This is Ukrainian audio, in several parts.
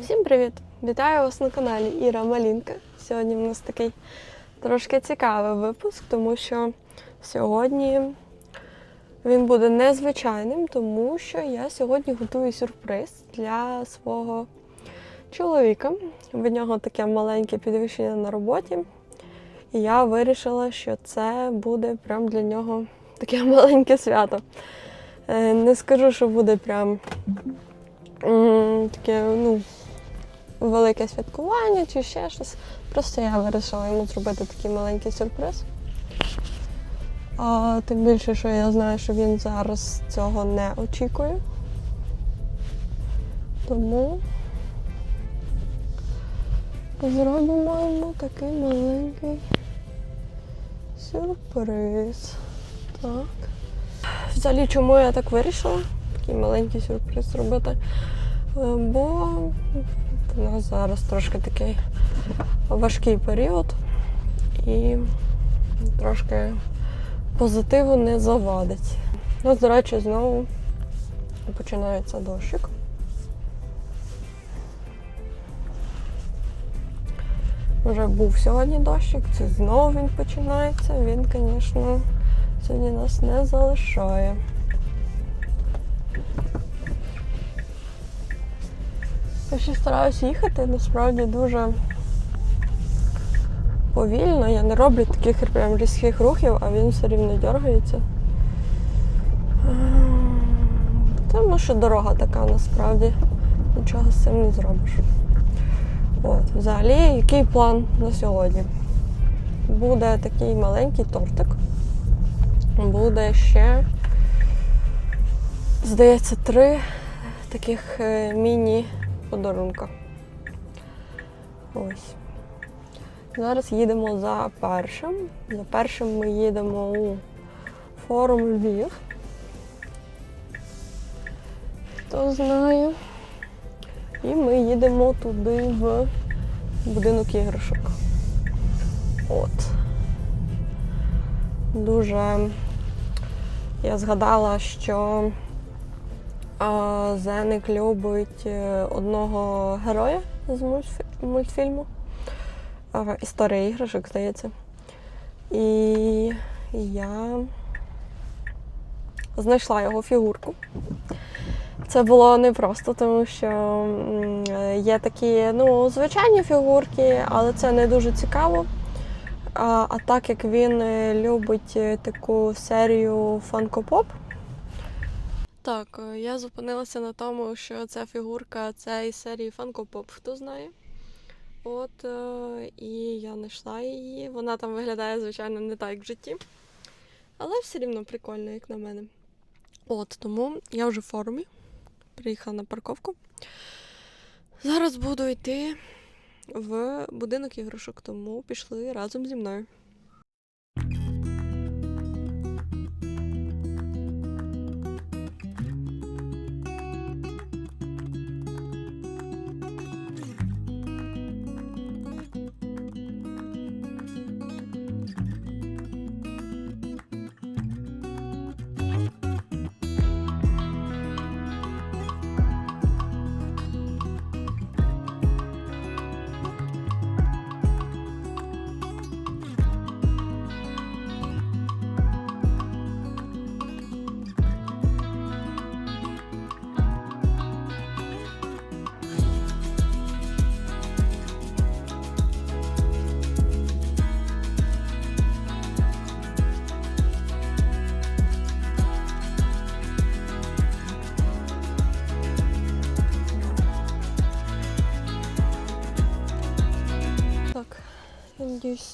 Всім привіт! Вітаю вас на каналі Іра Малінка. Сьогодні в нас такий трошки цікавий випуск, тому що сьогодні він буде незвичайним, тому що я сьогодні готую сюрприз для свого чоловіка. В нього таке маленьке підвищення на роботі. І я вирішила, що це буде прям для нього таке маленьке свято. Е, Не скажу, що буде прям таке, ну, велике святкування чи ще щось. Просто я вирішила йому зробити такий маленький сюрприз. А, тим більше, що я знаю, що він зараз цього не очікує. Тому зробимо йому такий маленький сюрприз. Так. Взагалі, чому я так вирішила? Такий маленький сюрприз зробити. Е, Бо нас зараз трошки такий важкий період і трошки позитиву не завадить. Ну, до речі, знову починається дощик. Вже був сьогодні дощик, це знову він починається. Він, звісно, сьогодні нас не залишає. Я ще стараюся їхати, насправді дуже повільно. Я не роблю таких прям різких рухів, а він все рівно дергається. Ем, Тому що дорога така насправді. Нічого з цим не зробиш. От, взагалі, який план на сьогодні? Буде такий маленький тортик. Буде ще, здається, три таких е, міні-подарунка. Ось. Зараз їдемо за першим. За першим ми їдемо у форум Львів. Хто знає. І ми їдемо туди в будинок іграшок. От. Дуже я згадала, що а, Зеник любить е, одного героя з мультфільму. Історія іграшок, здається. І я знайшла його фігурку. Це було непросто, тому що є такі ну, звичайні фігурки, але це не дуже цікаво. А, а так як він е, любить е, таку серію Pop. Так, е, я зупинилася на тому, що ця фігурка це із серії Funko Pop, хто знає. От, е, і я знайшла її. Вона там виглядає, звичайно, не так, в житті. Але все рівно прикольно, як на мене. От, тому я вже в форумі. Приїхала на парковку. Зараз буду йти в будинок іграшок, тому пішли разом зі мною.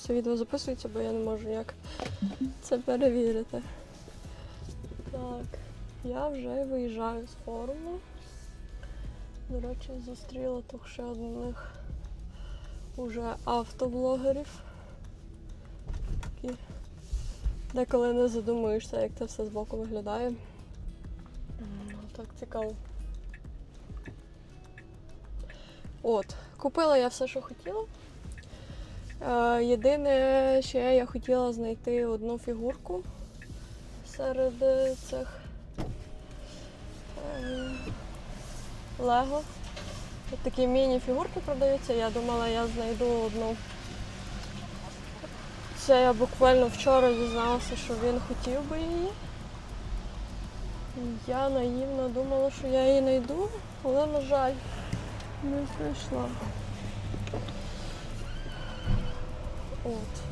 Це відео записується, бо я не можу як це перевірити. Так, я вже виїжджаю з форуму. До речі, зустріла тут ще одних уже автоблогерів. Такі деколи не задумуєшся, як це все збоку виглядає. Так цікаво. От, купила я все, що хотіла. Е, Єдине, що я хотіла знайти одну фігурку серед е, цих е, Лего. Тут такі міні-фігурки продаються. Я думала, я знайду одну. Це я буквально вчора дізналася, що він хотів би її. Я наївно думала, що я її знайду, але, на жаль, не знайшла. От.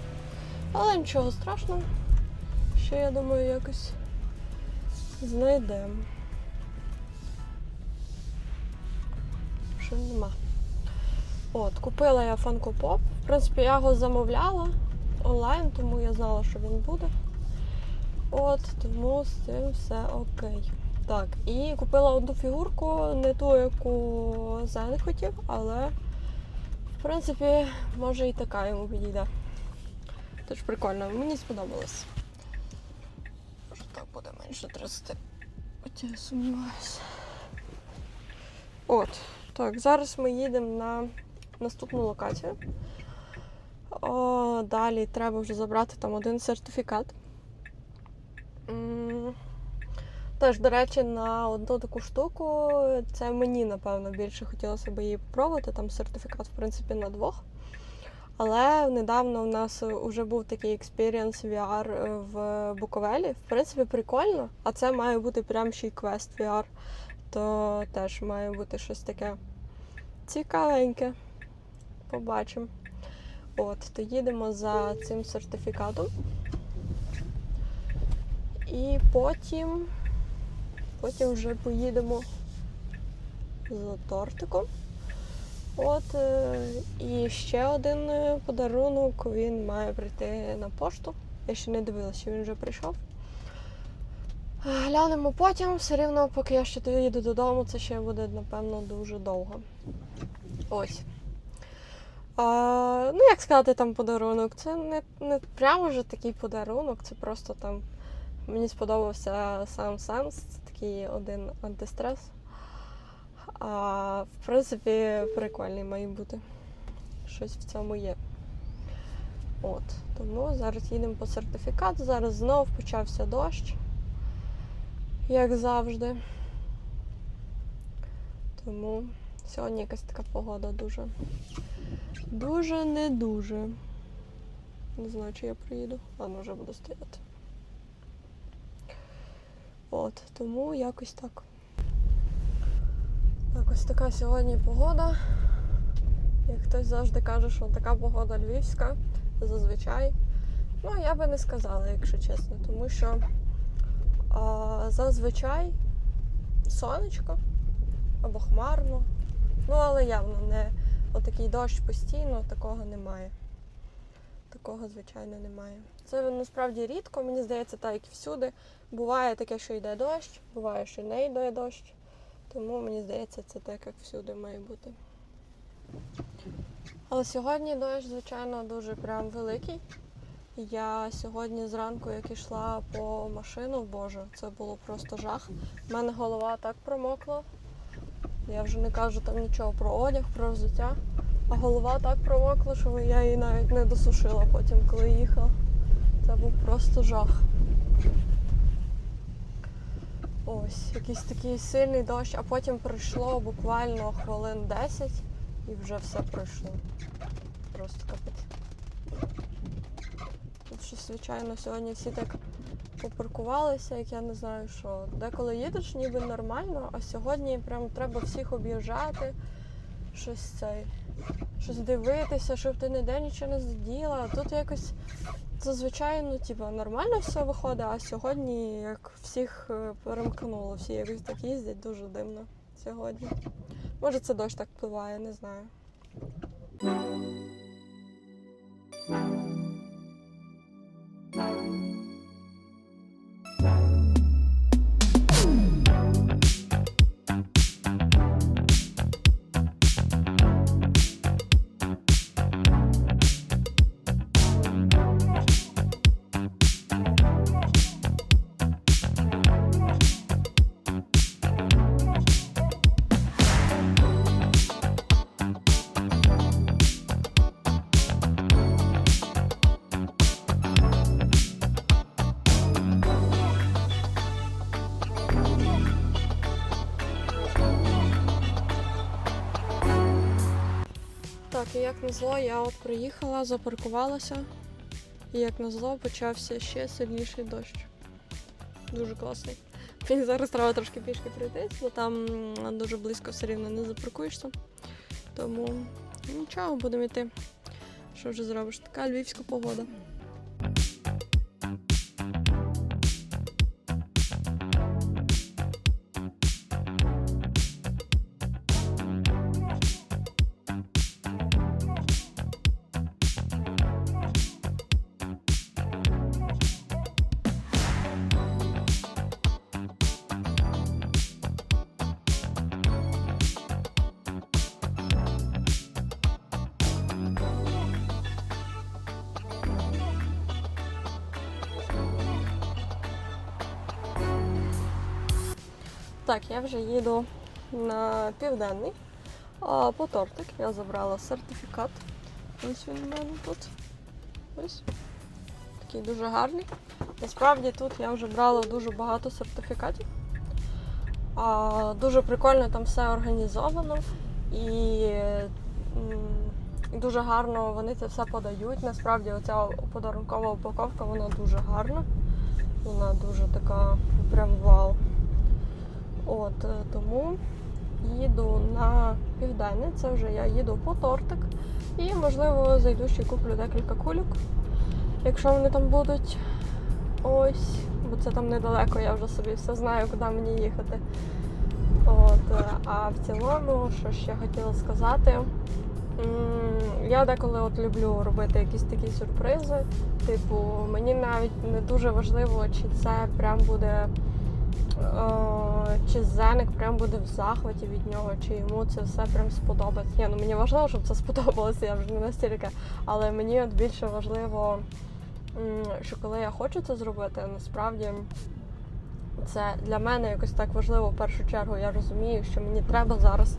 Але нічого страшного. Ще, я думаю, якось знайдемо. Що нема. От, купила я Funko Pop. В принципі, я його замовляла онлайн, тому я знала, що він буде. От, тому з цим все окей. Так, і купила одну фігурку, не ту, яку Зен хотів, але в принципі, може і така йому підійде. Тож прикольно, мені сподобалось. Може так буде менше 30. Хоча я сумніваюся. От, так, зараз ми їдемо на наступну локацію. О, далі треба вже забрати там один сертифікат. Теж, до речі, на одну таку штуку, це мені, напевно, більше хотілося б її попробувати. Там сертифікат, в принципі, на двох. Але недавно у нас вже був такий експірієнс VR в Буковелі. В принципі, прикольно, а це має бути прям ще й квест VR. То теж має бути щось таке цікавеньке. Побачимо. От, то їдемо за цим сертифікатом. І потім, потім вже поїдемо за тортиком. От, е, і ще один е, подарунок він має прийти на пошту. Я ще не дивилася, він вже прийшов. Глянемо потім, все рівно, поки я ще доїду додому, це ще буде, напевно, дуже довго. Ось. А, ну, як сказати, там подарунок. Це не, не прямо вже такий подарунок, це просто там. Мені сподобався сам сенс, це такий один антистрес. А, в принципі, прикольний має бути. Щось в цьому є. От. Тому зараз їдемо по сертифікат. Зараз знов почався дощ, як завжди. Тому сьогодні якась така погода дуже. Дуже не дуже. Не знаю, чи я приїду. Ладно, вже буду стояти. От, тому якось так. Так, ось така сьогодні погода. Як хтось завжди каже, що така погода львівська, зазвичай. Ну, я би не сказала, якщо чесно, тому що а, зазвичай сонечко або хмарно. Ну, але явно не отакий дощ постійно, такого немає. Такого, звичайно, немає. Це насправді рідко, мені здається, так як і всюди. Буває таке, що йде дощ, буває, що не йде дощ. Тому мені здається, це так, як всюди має бути. Але сьогодні дощ, звичайно, дуже прям великий. Я сьогодні зранку, як йшла по машину, боже, це було просто жах. У мене голова так промокла. Я вже не кажу там нічого про одяг, про взуття. А голова так промокла, що я її навіть не досушила потім, коли їхала. Це був просто жах. Ось, якийсь такий сильний дощ, а потім пройшло буквально хвилин 10 і вже все пройшло. Просто капець. Щось, звичайно, сьогодні всі так попаркувалися, як я не знаю що. Деколи їдеш ніби нормально, а сьогодні прям треба всіх об'їжджати, щось цей, щось дивитися, щоб ти ніде нічого не заділа. Тут якось зазвичай, ну, типу, нормально все виходить, а сьогодні як всіх е, перемкнуло, всі якось так їздять, дуже дивно сьогодні. Може це дощ так впливає, не знаю. Як назло, я от приїхала, запаркувалася, і як назло почався ще сильніший дощ. Дуже класний. Мені зараз треба трошки пішки пройтись, бо там дуже близько все рівно не запаркуєшся. Тому нічого, будемо йти. Що вже зробиш? Така львівська погода. Так, я вже їду на південний. А по тортик я забрала сертифікат. Ось він у мене тут. Ось. Такий дуже гарний. Насправді тут я вже брала дуже багато сертифікатів. А, дуже прикольно там все організовано і дуже гарно вони це все подають. Насправді оця подарункова упаковка вона дуже гарна. Вона дуже така прям вау. От е, тому їду на південне, це вже я їду по тортик. І, можливо, зайду ще куплю декілька кульок, якщо вони там будуть. Ось, бо це там недалеко, я вже собі все знаю, куди мені їхати. От, е, а в цілому, що ще хотіла сказати, я деколи от люблю робити якісь такі сюрпризи. Типу, мені навіть не дуже важливо, чи це прям буде. Е, чи Зеник прям буде в захваті від нього, чи йому це все прям сподобається. Ні, ну мені важливо, щоб це сподобалося, я вже не настільки. Але мені от більше важливо, що коли я хочу це зробити, насправді це для мене якось так важливо в першу чергу. Я розумію, що мені треба зараз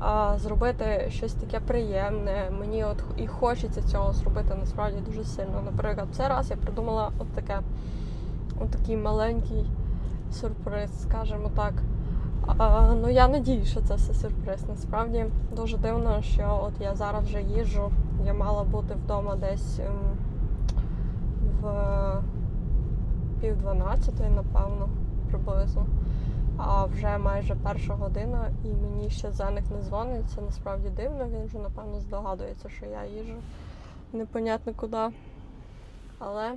а, зробити щось таке приємне. Мені от і хочеться цього зробити насправді дуже сильно. Наприклад, цей раз я придумала от таке, от такий маленький сюрприз, скажімо так. А, ну я надію, що це все сюрприз. Насправді дуже дивно, що от я зараз вже їжджу. Я мала бути вдома десь ем, в пів дванадцятої, напевно, приблизно. А вже майже перша година, і мені ще Зеник не дзвонить. Це насправді дивно. Він вже напевно здогадується, що я їжджу непонятно куди. Але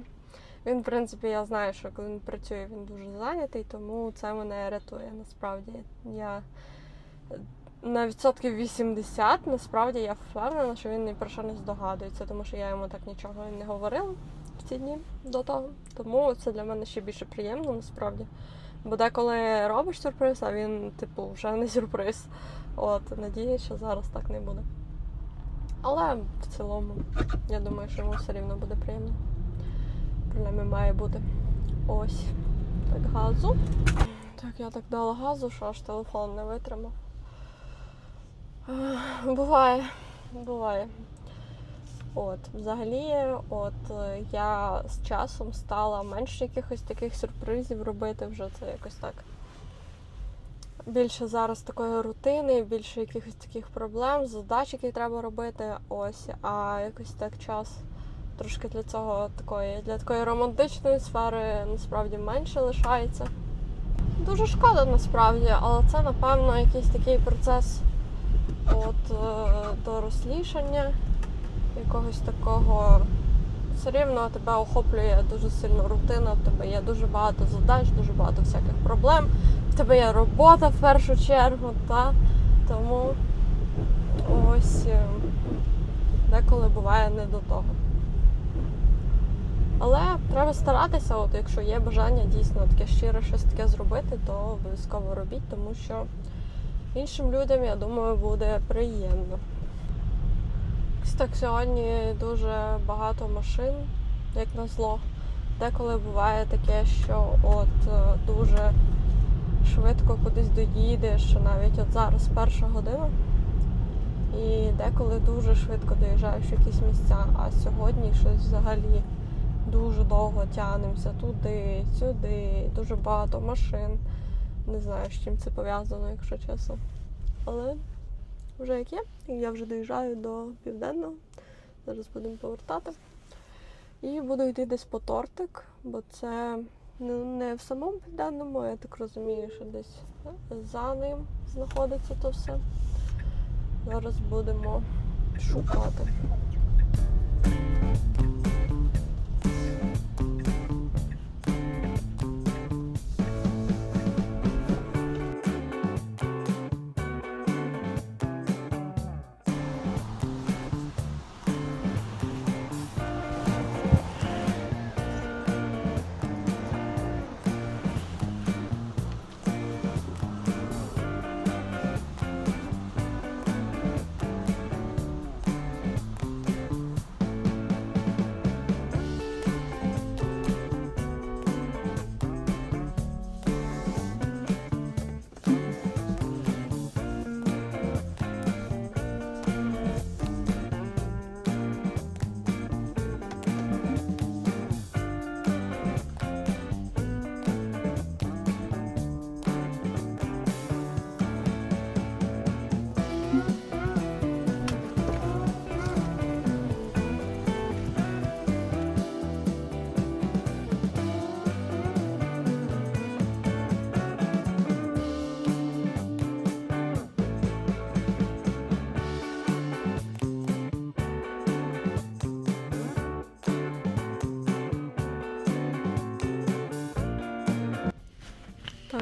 він, в принципі, я знаю, що коли він працює, він дуже зайнятий, тому це мене рятує. Насправді я на відсотків 80 насправді я впевнена, що він ні про що не здогадується, тому що я йому так нічого не говорила в ці дні до того. Тому це для мене ще більше приємно насправді. Бо деколи робиш сюрприз, а він, типу, вже не сюрприз. От, надіюсь, що зараз так не буде. Але в цілому, я думаю, що йому все рівно буде приємно. Принаймні має бути. Ось. Так, газу. Так, я так дала газу, що аж телефон не витримав. Буває, буває. От, взагалі, от е, я з часом стала менше якихось таких сюрпризів робити вже це якось так. Більше зараз такої рутини, більше якихось таких проблем, задач, які треба робити. Ось, а якось так час трошки для цього такої, для такої романтичної сфери насправді менше лишається. Дуже шкода насправді, але це, напевно, якийсь такий процес от, е, дорослішання, якогось такого. Все рівно тебе охоплює дуже сильно рутина, в тебе є дуже багато задач, дуже багато всяких проблем. В тебе є робота в першу чергу, та? тому ось е, деколи буває не до того. Але треба старатися, от якщо є бажання дійсно таке щире щось таке зробити, то обов'язково робіть, тому що іншим людям, я думаю, буде приємно. Так сьогодні дуже багато машин, як назло. Деколи буває таке, що от е, дуже швидко кудись доїдеш, навіть от зараз перша година. І деколи дуже швидко доїжджаєш в якісь місця, а сьогодні щось взагалі дуже довго тягнемося туди, сюди, дуже багато машин. Не знаю, з чим це пов'язано, якщо чесно. Але вже як є. Я вже доїжджаю до південного. Зараз будемо повертати. І буду йти десь по тортик, бо це не в самому південному, я так розумію, що десь за ним знаходиться то все. Зараз будемо шукати.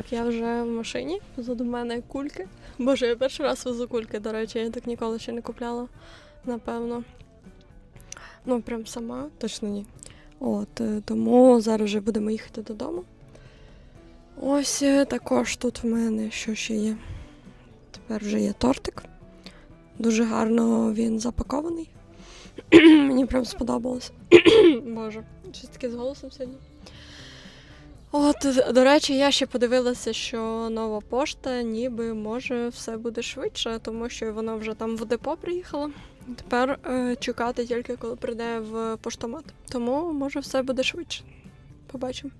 Так, я вже в машині. Позаду мене кульки. Боже, я перший раз везу кульки, до речі, я так ніколи ще не купляла, напевно. Ну, прям сама, точно ні. От, е, тому зараз вже будемо їхати додому. Ось е, також тут в мене що ще є. Тепер вже є тортик. Дуже гарно він запакований. Мені прям сподобалось. Боже, щось таке з голосом сьогодні. От, до речі, я ще подивилася, що нова пошта ніби може все буде швидше, тому що вона вже там в депо приїхала. Тепер е, чекати тільки коли прийде в поштомат. Тому може все буде швидше. Побачимо.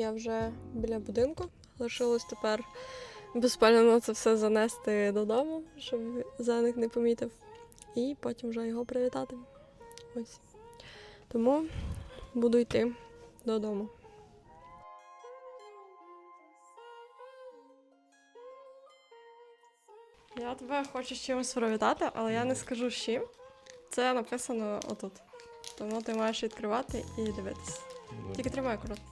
Я вже біля будинку. Лишилось тепер безпально це все занести додому, щоб заник не помітив. І потім вже його привітати. Ось. Тому буду йти додому. Я тебе хочу з чимось привітати, але я не скажу з чим. Це написано отут. Тому ти маєш відкривати і дивитись. Тільки тримай акуратно.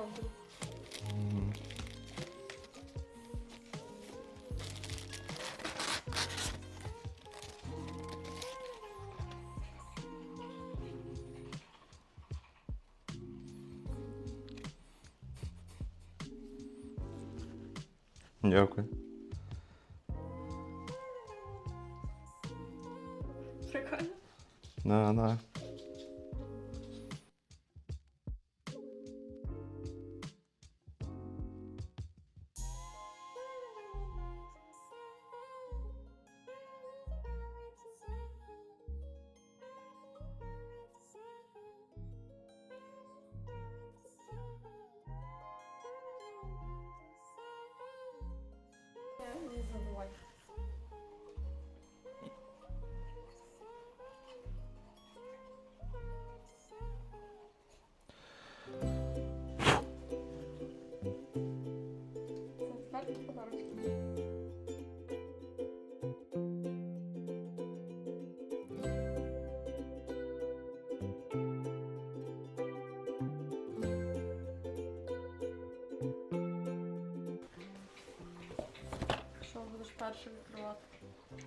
правду. Мгм. Дякую. Прикольно. На, на.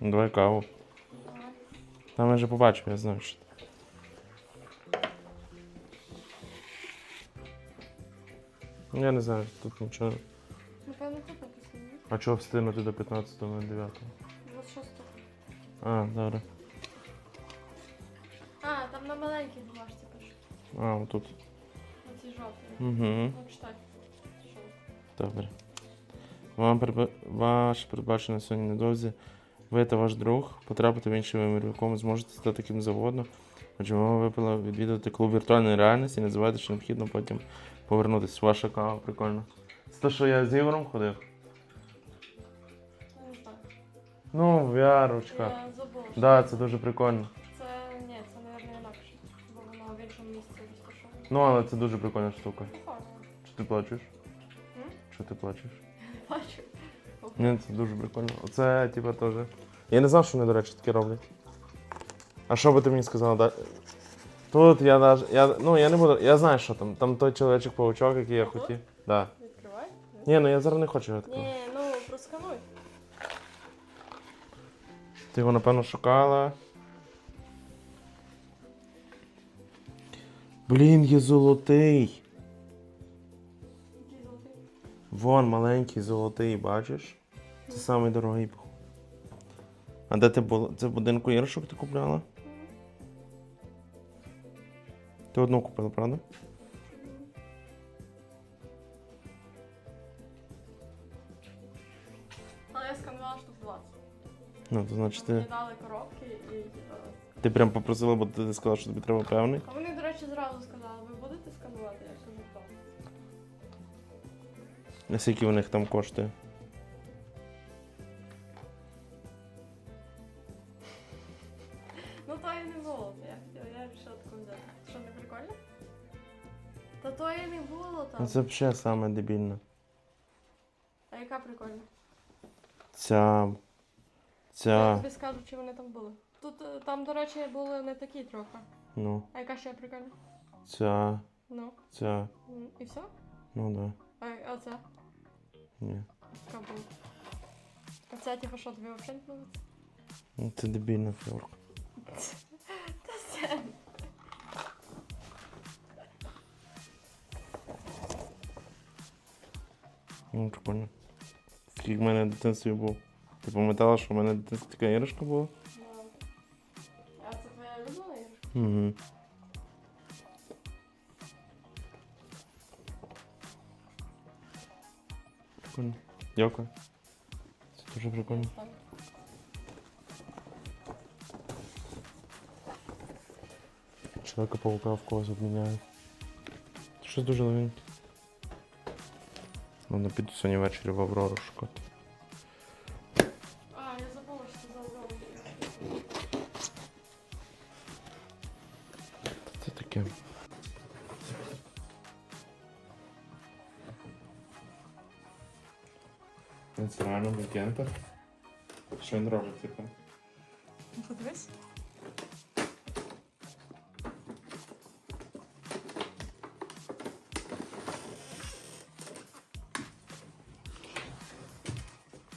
Давай каву. Там я вже побачив, я знаю, що. Я не знаю, тут нічого. Напевно, тут написано. А чого встигнути до 15.09? 26. А, добре. А, там на маленькій бумажці пише. А, отут. На цій жовтій. Угу. Ну, читай. Що? Добре. Вам передба- ваш передбачений сьогодні недовзі. Ви та ваш друг потрапите в інший вимір, в якому зможете стати ким завгодно. Отже, вам випало відвідати клуб віртуальної реальності не забувайте, що необхідно потім повернутися. Ваша кава, прикольно. Це те, що я з Ігорем ходив? Не знаю. Ну, в VR-очках. Я забула. що Да, це дуже прикольно. Це ні, це, мабуть, інакше. Бо воно в іншому місці розташоване. Ну, але це дуже прикольна штука. Похоже. Що ти плачеш? М? Що ти плачеш? Бачу. Ні, це дуже прикольно. Оце, типа, теж. Я не знав, що вони, до речі, таке роблять. А що би ти мені сказала? Да? Тут я навіть. Я, ну, я не буду. Я знаю, що там. Там той чоловічок паучок який я хотів. Да. Відкривай. Ні, ну я зараз не хочу його такого. Ні, ну проскануй. Ти його, напевно, шукала. Блін, є золотий. Який золотий. Вон маленький золотий, бачиш? Це самий дорогий. був. А де ти була? Це в будинку іграшок ти купляла? Ти одну купила, правда? Але я сканувала штук 20. Ну, то значить Мені ти. дали коробки і типа. Ти прям попросила, бо ти сказала, що тобі треба певний. А вони, до речі, зразу сказали, ви будете сканувати? Я кажу, так. А скільки в них там коштує? Це взагалі саме дебільне. А яка прикольна? Ця. Я Ця. тобі скажу, чи вони там були. Тут е, там, до речі, були не такі трохи. Ну. А яка ще прикольна? Ця. Ну. Ця. м, І все? Ну да. А, а це? Ні. Яка була? А це, типу, що тобі взагалі не подобається? Ну, Це дебільна фігурка. Та це. Ну, прикольно. Такий в мене в дитинстві був. Ти пам'ятала, що в мене в дитинстві така іграшка була? Ну. А це твоя улюблена іграшка? Угу. Прикольно. Дякую. Це дуже прикольно. Так. Человека паука в когось обміняю. Щось дуже новеньке. Ладно, піду сьогодні ввечері в Аврору шукати. А, я забула, що за улюблена Це таке. Реально вікендер. Що він робить, типу?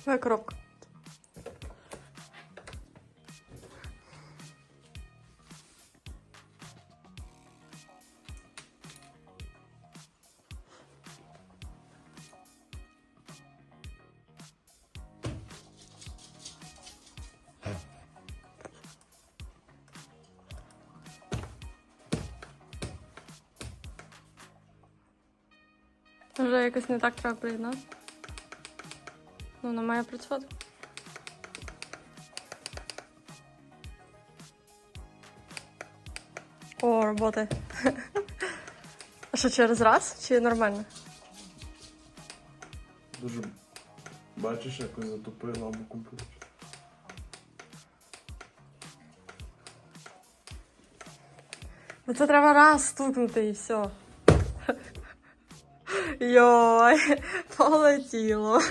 Твоя коробка. Вже якось не так треба приєднати. Ну, вона має працювати. О, роботи. А що через раз чи нормально? Дуже бачиш, якось затопила або комп'ютер. Ну це треба раз стукнути і все. Йой, полетіло.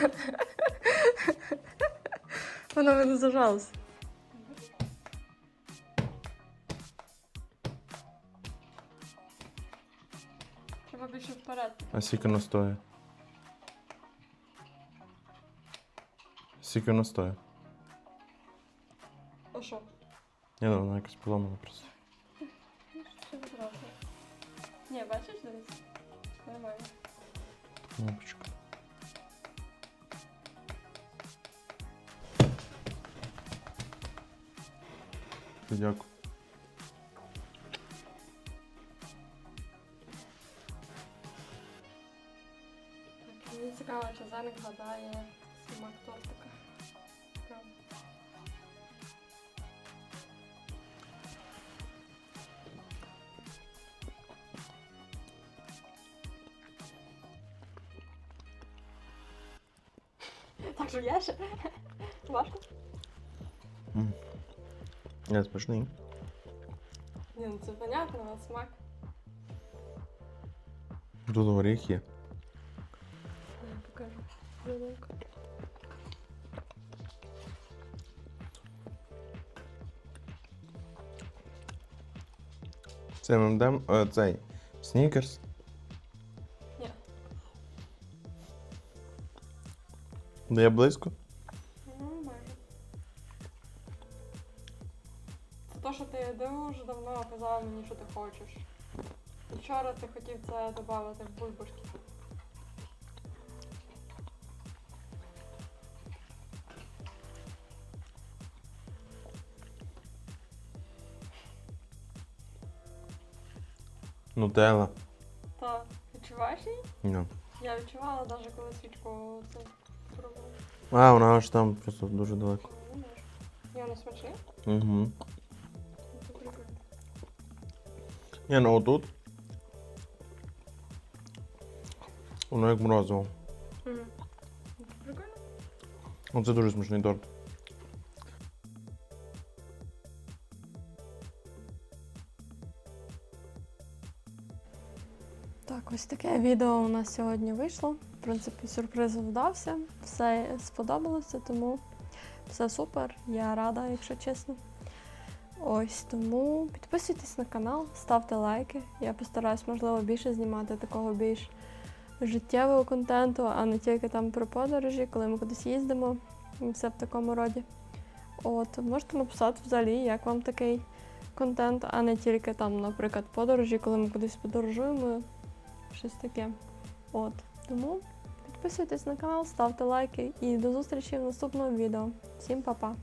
Воно мене зажалось. Треба більше вперед. А скільки воно стоїть? Скільки воно стоїть? А що? Ні, ну, вона якось поламана просто. Що відразу? Ні, бачиш десь? Нормально. Ну, почекай. Дякую. Так, мені цікаво, чи Заник гадає смак тортика. Правда. Так що я ще? Важко? Я смачний. Ні, ну це понятно, але смак. Тут горіх є. Я покажу. Зеленко. Це ми дам е, цей снікерс. Ні. Де я близько? Нутелла. Та відчуваєш її? Ні. Я відчувала навіть коли свічку це пробувала. А, вона аж там просто дуже далеко. Ну. Ні, воно смачне? Угу. Це прикольно. Ні, ну отут. Воно як морозиво. Угу. Прикольно. Оце дуже смачний торт. Ось таке відео у нас сьогодні вийшло. В принципі, сюрприз вдався, все сподобалося, тому все супер. Я рада, якщо чесно. Ось тому підписуйтесь на канал, ставте лайки. Я постараюсь, можливо, більше знімати такого більш життєвого контенту, а не тільки там про подорожі, коли ми кудись їздимо, і все в такому роді. От, можете написати взагалі, як вам такий контент, а не тільки там, наприклад, подорожі, коли ми кудись подорожуємо, щось таке. От. Тому підписуйтесь на канал, ставте лайки і до зустрічі в наступному відео. Всім па-па!